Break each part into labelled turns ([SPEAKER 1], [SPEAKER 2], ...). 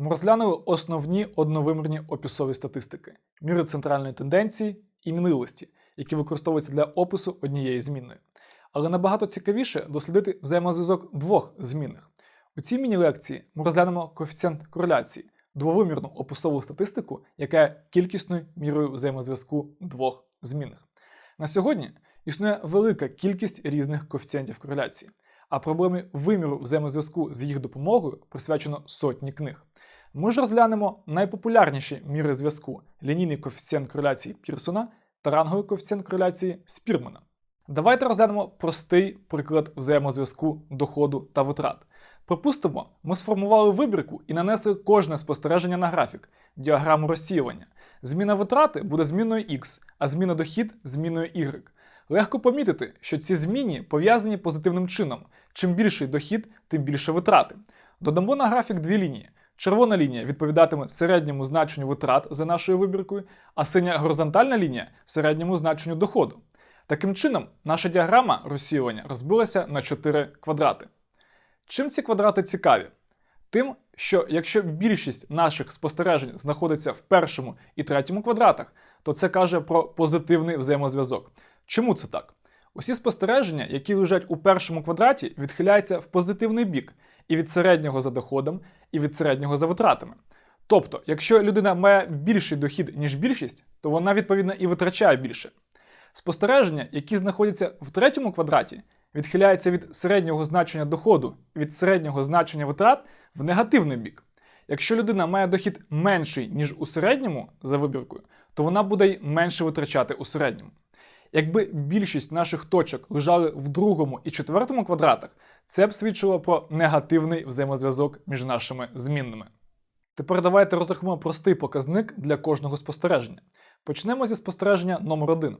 [SPEAKER 1] Ми розглянули основні одновимірні описові статистики, міри центральної тенденції і мінливості, які використовуються для опису однієї змінної. Але набагато цікавіше дослідити взаємозв'язок двох змінних. У цій міні-лекції ми розглянемо коефіцієнт кореляції, двовимірну описову статистику, яка є кількісною мірою взаємозв'язку двох змінних. На сьогодні існує велика кількість різних коефіцієнтів кореляції, а проблемі виміру взаємозв'язку з їх допомогою присвячено сотні книг. Ми ж розглянемо найпопулярніші міри зв'язку: лінійний коефіцієнт кореляції Пірсона та ранговий коефіцієнт кореляції Спірмана. Давайте розглянемо простий приклад взаємозв'язку доходу та витрат. Припустимо, ми сформували вибірку і нанесли кожне спостереження на графік, діаграму розсіювання. Зміна витрати буде зміною X, а зміна дохід зміною Y. Легко помітити, що ці зміни пов'язані позитивним чином. Чим більший дохід, тим більше витрати. Додамо на графік дві лінії. Червона лінія відповідатиме середньому значенню витрат за нашою вибіркою, а синя горизонтальна лінія середньому значенню доходу. Таким чином, наша діаграма розсіювання розбилася на 4 квадрати. Чим ці квадрати цікаві? Тим, що якщо більшість наших спостережень знаходиться в першому і третьому квадратах, то це каже про позитивний взаємозв'язок. Чому це так? Усі спостереження, які лежать у першому квадраті, відхиляються в позитивний бік і від середнього за доходом, і від середнього за витратами. Тобто, якщо людина має більший дохід, ніж більшість, то вона відповідно і витрачає більше. Спостереження, які знаходяться в третьому квадраті, відхиляються від середнього значення доходу від середнього значення витрат в негативний бік. Якщо людина має дохід менший, ніж у середньому за вибіркою, то вона буде й менше витрачати у середньому. Якби більшість наших точок лежали в другому і четвертому квадратах, це б свідчило про негативний взаємозв'язок між нашими змінними. Тепер давайте розрахуємо простий показник для кожного спостереження. Почнемо зі спостереження номер 1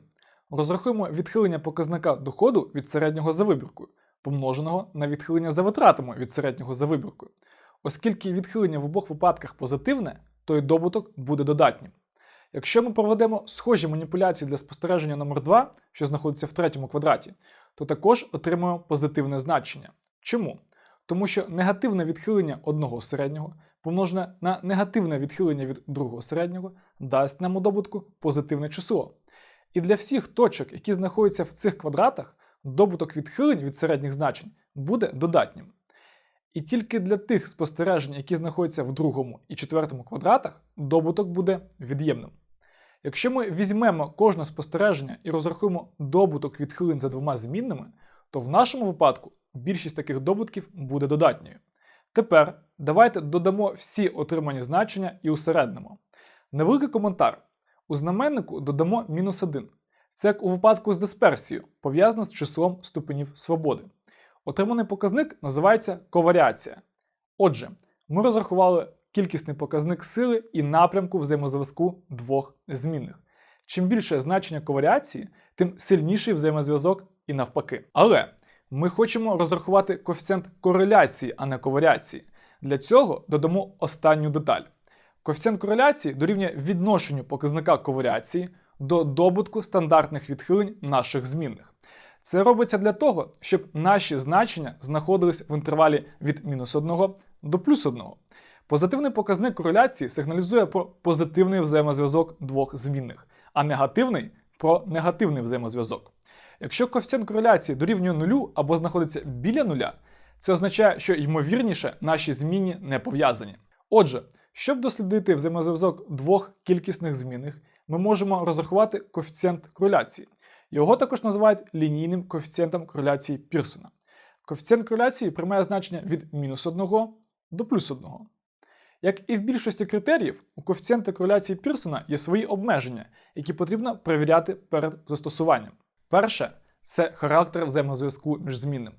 [SPEAKER 1] Розрахуємо відхилення показника доходу від середнього за вибіркою, помноженого на відхилення за витратами від середнього за вибіркою. Оскільки відхилення в обох випадках позитивне, то й добуток буде додатнім. Якщо ми проведемо схожі маніпуляції для спостереження номер 2 що знаходиться в третьому квадраті, то також отримаємо позитивне значення. Чому? Тому що негативне відхилення одного середнього помножене на негативне відхилення від другого середнього дасть нам у добутку позитивне число. І для всіх точок, які знаходяться в цих квадратах, добуток відхилень від середніх значень буде додатнім. І тільки для тих спостережень, які знаходяться в другому і четвертому квадратах, добуток буде від'ємним. Якщо ми візьмемо кожне спостереження і розрахуємо добуток відхилень за двома змінними, то в нашому випадку більшість таких добутків буде додатньою. Тепер давайте додамо всі отримані значення і усереднимо. Невеликий коментар. У знаменнику додамо мінус 1. Це як у випадку з дисперсією, пов'язано з числом ступенів свободи. Отриманий показник називається коваріація. Отже, ми розрахували кількісний показник сили і напрямку взаємозв'язку двох змінних. Чим більше значення коваріації, тим сильніший взаємозв'язок і навпаки. Але ми хочемо розрахувати коефіцієнт кореляції, а не коваріації. Для цього додамо останню деталь. Коефіцієнт кореляції дорівнює відношенню показника коваріації до добутку стандартних відхилень наших змінних. Це робиться для того, щоб наші значення знаходились в інтервалі від мінус 1 до плюс 1. Позитивний показник кореляції сигналізує про позитивний взаємозв'язок двох змінних, а негативний про негативний взаємозв'язок. Якщо коефіцієнт кореляції дорівнює нулю або знаходиться біля нуля, це означає, що ймовірніше наші змінні не пов'язані. Отже, щоб дослідити взаємозв'язок двох кількісних змінних, ми можемо розрахувати коефіцієнт кореляції. Його також називають лінійним коефіцієнтом кореляції Пірсона. Коефіцієнт кореляції приймає значення від мінус 1 до плюс 1. Як і в більшості критеріїв, у коефіцієнта кореляції Пірсона є свої обмеження, які потрібно перевіряти перед застосуванням. Перше це характер взаємозв'язку між змінними.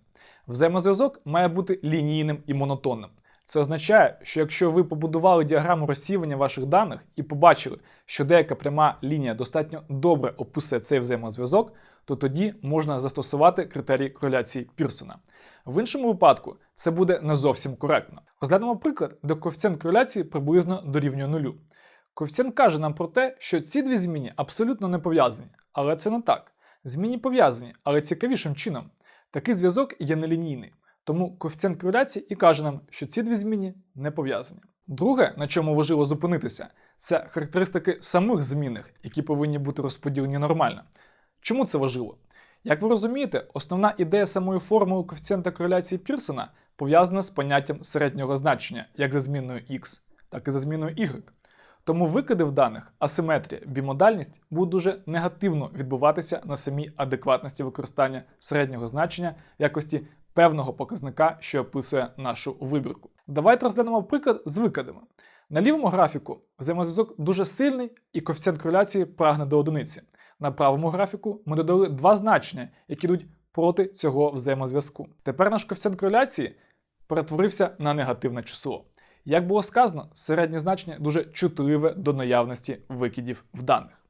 [SPEAKER 1] Взаємозв'язок має бути лінійним і монотонним. Це означає, що якщо ви побудували діаграму розсіювання ваших даних і побачили, що деяка пряма лінія достатньо добре описує цей взаємозв'язок, то тоді можна застосувати критерій кореляції Пірсона. В іншому випадку це буде не зовсім коректно. Розглянемо приклад, де коефіцієнт кореляції приблизно дорівнює нулю. Коефіцієнт каже нам про те, що ці дві зміни абсолютно не пов'язані, але це не так. Зміни пов'язані, але цікавішим чином. Такий зв'язок є нелінійний. Тому коефіцієнт кореляції і каже нам, що ці дві зміни не пов'язані. Друге, на чому важливо зупинитися, це характеристики самих змінних, які повинні бути розподілені нормально. Чому це важливо? Як ви розумієте, основна ідея самої формули коефіцієнта кореляції Пірсона пов'язана з поняттям середнього значення, як за змінною x, так і за зміною y. Тому викиди в даних, асиметрія, бімодальність будуть дуже негативно відбуватися на самій адекватності використання середнього значення якості певного показника, що описує нашу вибірку. Давайте розглянемо приклад з викидами. На лівому графіку взаємозв'язок дуже сильний і коефіцієнт кореляції прагне до одиниці. На правому графіку ми додали два значення, які йдуть проти цього взаємозв'язку. Тепер наш коефіцієнт кореляції перетворився на негативне число. Як було сказано, середнє значення дуже чутливе до наявності викидів в даних.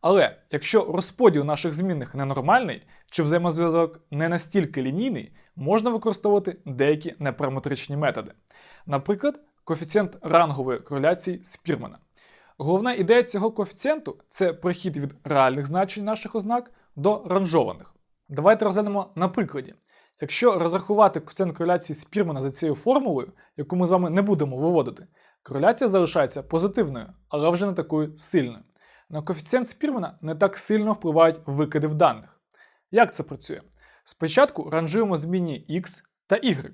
[SPEAKER 1] Але якщо розподіл наших змінних ненормальний, чи взаємозв'язок не настільки лінійний, можна використовувати деякі непараметричні методи. Наприклад, коефіцієнт рангової кореляції Спірмана. Головна ідея цього коефіцієнту це прихід від реальних значень наших ознак до ранжованих. Давайте розглянемо на прикладі. Якщо розрахувати коефіцієнт кореляції Спірмана за цією формулою, яку ми з вами не будемо виводити, кореляція залишається позитивною, але вже не такою сильною. На коефіцієнт Спірмана не так сильно впливають викиди в даних. Як це працює? Спочатку ранжуємо змінні x та y.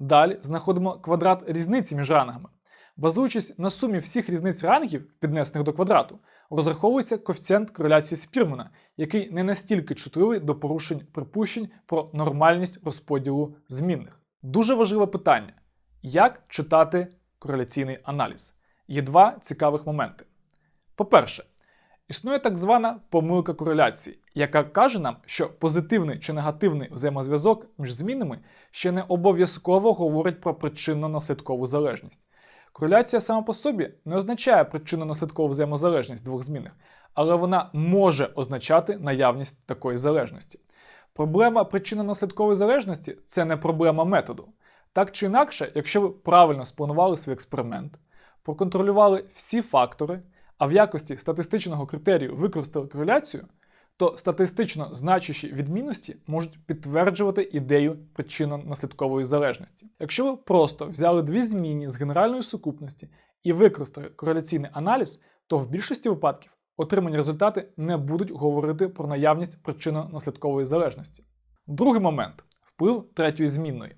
[SPEAKER 1] Далі знаходимо квадрат різниці між рангами. Базуючись на сумі всіх різниць рангів, піднесених до квадрату, розраховується коефіцієнт кореляції Спірмана, який не настільки чутливий до порушень припущень про нормальність розподілу змінних. Дуже важливе питання: як читати кореляційний аналіз? Є два цікавих моменти. По-перше, існує так звана помилка кореляції, яка каже нам, що позитивний чи негативний взаємозв'язок між змінами ще не обов'язково говорить про причинно-наслідкову залежність. Кореляція сама по собі не означає причинно-наслідкову взаємозалежність двох змінних, але вона може означати наявність такої залежності. Проблема причинно-наслідкової залежності це не проблема методу. Так чи інакше, якщо ви правильно спланували свій експеримент, проконтролювали всі фактори, а в якості статистичного критерію використали кореляцію, то статистично значущі відмінності можуть підтверджувати ідею причинно-наслідкової залежності. Якщо ви просто взяли дві змінні з генеральної сукупності і використали кореляційний аналіз, то в більшості випадків отримані результати не будуть говорити про наявність причинно-наслідкової залежності. Другий момент вплив третьої змінної.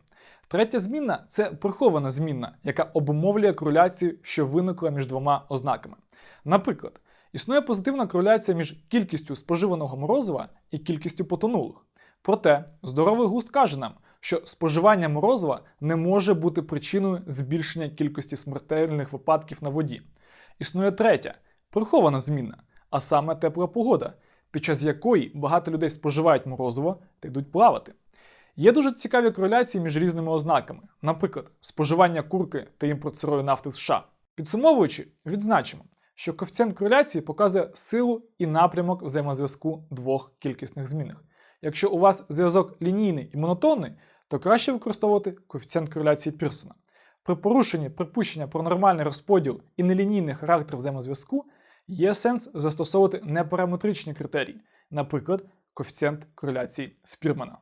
[SPEAKER 1] Третя змінна це прихована змінна, яка обумовлює кореляцію, що виникла між двома ознаками. Наприклад, існує позитивна кореляція між кількістю споживаного морозива і кількістю потонулих. Проте здоровий густ каже нам, що споживання морозива не може бути причиною збільшення кількості смертельних випадків на воді. Існує третя прихована змінна, а саме тепла погода, під час якої багато людей споживають морозиво та йдуть плавати. Є дуже цікаві кореляції між різними ознаками, наприклад, споживання курки та імпорт сирої нафти з США. Підсумовуючи, відзначимо, що коефіцієнт кореляції показує силу і напрямок взаємозв'язку двох кількісних змінних. Якщо у вас зв'язок лінійний і монотонний, то краще використовувати коефіцієнт кореляції Пірсона. При порушенні припущення про нормальний розподіл і нелінійний характер взаємозв'язку є сенс застосовувати непараметричні критерії, наприклад, коефіцієнт кореляції Спірмана.